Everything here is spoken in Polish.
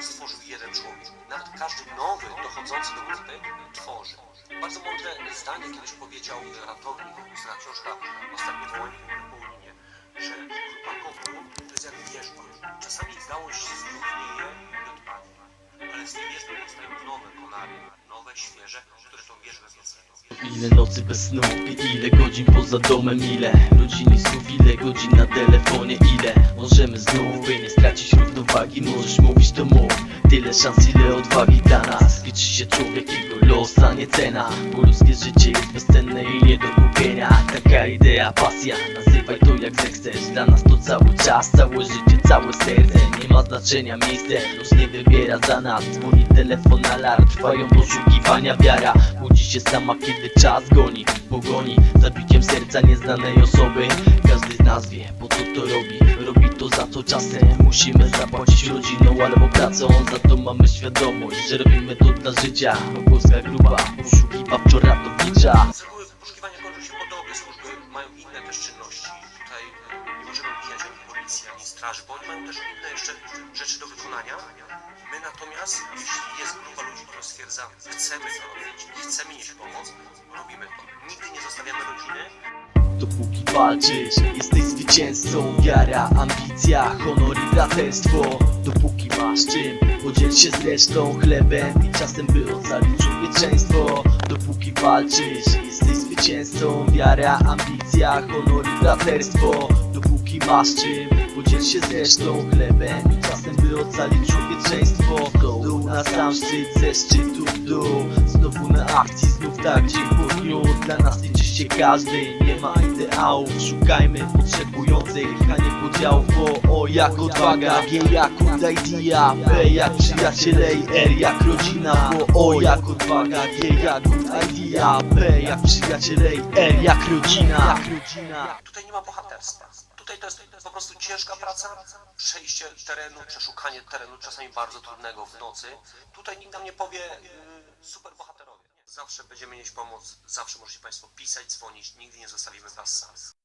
stworzył jeden człowiek. Nawet każdy nowy, dochodzący do grupy, tworzy. Bardzo mądre zdanie kiedyś powiedział ratownik z raciążka ostatniej wojny na południe, że grupa kopu to jest jak wierzba. Czasami gałąź zdrównieje i odpadnie, ale z tej wierzby powstają nowe konary, nowe, świeże, które tą wierzbę wzmacniają. Ile nocy bez snu i ile godzin poza domem Ile rodziny słów, ile godzin na telefonie Ile możemy znów, by nie stracić równowagi Możesz mówić tyle szans, ile odwagi dla nas. Liczy się człowiek, jego los, a nie cena. Bo ludzkie życie jest bezcenne i nie do kupienia. Taka idea, pasja, nazywaj to jak zechcesz. Dla nas to cały czas, całe życie, całe serce. Nie ma znaczenia miejsce, los nie wybiera za nas. Dzwoni telefon, alarm, trwają poszukiwania Wiara. Budzi się sama, kiedy czas goni. Pogoni, zabiciem serca nieznanej osoby. Każdy z nas wie, po co to robi. Robi to za to czasem. Musimy zapłacić rodziną albo pracą Za to mamy świadomość, że robimy to dla życia polska grupa poszukiwawczo ratownicza poszukiwania kończą się podobnie, służby mają inne też czynności. Tutaj e, nie możemy mijać ani policji, ani straży, bo oni mają też inne jeszcze rzeczy do wykonania. My natomiast, jeśli jest grupa ludzi, która stwierdza, chcemy to robić, chcemy nieść pomoc, robimy to. Nigdy nie zostawiamy rodziny, Dopóki walczysz, jesteś zwycięzcą Wiara, ambicja, honor i braterstwo. Dopóki masz czym, podziel się z resztą Chlebem i czasem by ocalić człowieczeństwo. Dopóki walczysz, jesteś zwycięzcą Wiara, ambicja, honor i braterstwo. Dopóki masz czym, podziel się z resztą Chlebem i czasem by ocalić człowieczeństwo. Dół na sam szczyt, ze szczytu w dół. Znowu na akcji, znów tak dzień po dniu Dla nas się każdy, nie ma ideałów Szukajmy potrzebujących, a nie podziałów Bo O jak odwaga, G jak idea P jak przyjaciele i R jak rodzina Bo O jak odwaga, G jak idea P jak przyjaciele i R jak rodzina Tutaj nie ma bohaterstwa. Tutaj to jest po prostu ciężka praca, przejście terenu, przeszukanie terenu, czasami bardzo trudnego w nocy. Tutaj nikt nam nie powie y, super bohaterowie. Zawsze będziemy nieść pomoc, zawsze możecie Państwo pisać, dzwonić, nigdy nie zostawimy Was sam.